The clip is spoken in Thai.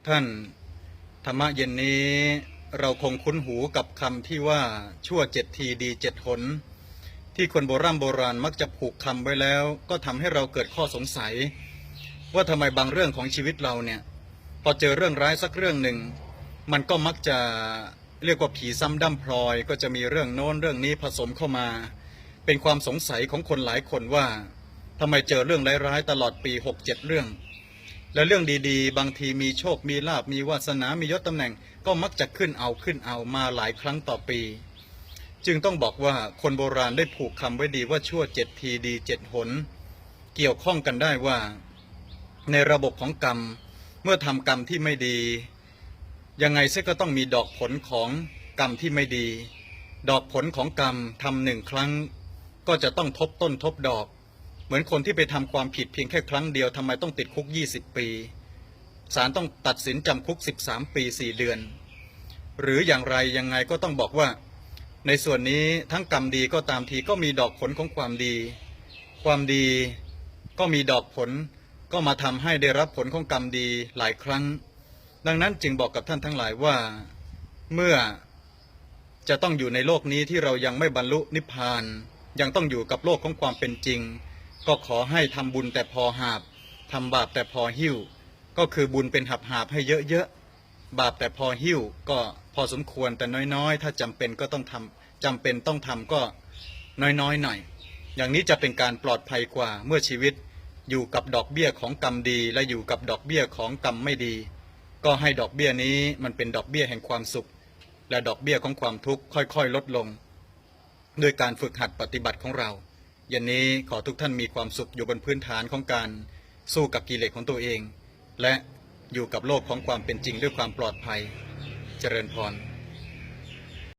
กท่าน ธรรมะเย็นนี้เราคงคุ้นหูกับคำที่ว่าชั่วเจ็ดทีดีเจ็ดหน ที่คนโบราณโบราณมักจะผูกคำไว้แล้ว ก็ทำให้เราเกิดข้อสงสัย ว่าทำไมบางเรื่องของชีวิตเราเนี่ย พอเจอเรื่องร้ายสักเรื่องหนึ่ง มันก็มักจะเรียกว่าผีซ้ำด้ำพลอย ก็จะมีเรื่องโน้นเรื่องนี้ผสมเข้ามา เป็นความสงสัยของคนหลายคนว่าทำไมเจอเรื่องร้ายๆตลอดปีหกเจ็ดเรื่อง และเรื่องดีๆ บางทีมีโชคมีลาบมีวาสนามียศตำแหน่ง ก็มักจะขึ้นเอาขึ้นเอามาหลายครั้งต่อปี จึงต้องบอกว่าคนโบราณได้ผูกคำไว้ดีว่าชั่วเจ็ดทีดีเจ็ดหน เกี่ยวข้องกันได้ว่า ในระบบของกรรม เมื่อทำกรรมที่ไม่ดี ยังไงเสียก็ต้องมีดอกผลของกรรมที่ไม่ดี ดอกผลของกรรมทำหนึ่งครั้ง ก็จะต้องทบต้นทบดอก เหมือนคนที่ไปทำความผิดเพียงแค่ครั้งเดียวทำไมต้องติดคุก 20 ปีศาลต้องตัดสินจำคุก 13 ปี 4 เดือน หรืออย่างไรยังไงก็ต้องบอกว่า ในส่วนนี้ทั้งกรรมดีก็ตามทีก็มีดอกผลของความดี ความดีก็มีดอกผลก็มาทำให้ได้รับผลของกรรมดีหลายครั้ง ดังนั้นจึงบอกกับท่านทั้งหลายว่าเมื่อจะต้องอยู่ในโลกนี้ที่เรายังไม่บรรลุนิพพาน ยังต้องอยู่กับโลกของความเป็นจริง ก็ขอให้ทำบุญแต่พอหาบทำบาปแต่พอหิ้ว ก็คือบุญเป็นหับหาบให้เยอะๆบาปแต่พอหิ้ว ก็พอสมควรแต่น้อยๆ ถ้าจำเป็นก็ต้องทำจำเป็นต้องทำก็น้อยๆหน่อย อย่างนี้จะเป็นการปลอดภัยกว่าเมื่อชีวิตอยู่กับดอกเบี้ยของกรรมดี และอยู่กับดอกเบี้ยของกรรมไม่ดี ก็ให้ดอกเบี้ยนี้มันเป็นดอกเบี้ยแห่งความสุข และดอกเบี้ยของความทุกข์ค่อยๆ ลดลง ด้วยการฝึกหัดปฏิบัติของเรา เย็นนี้ขอทุกท่านมีความสุขอยู่บนพื้นฐานของการสู้กับกิเลสของตัวเอง และอยู่กับโลกของความเป็นจริงด้วยความปลอดภัย เจริญพร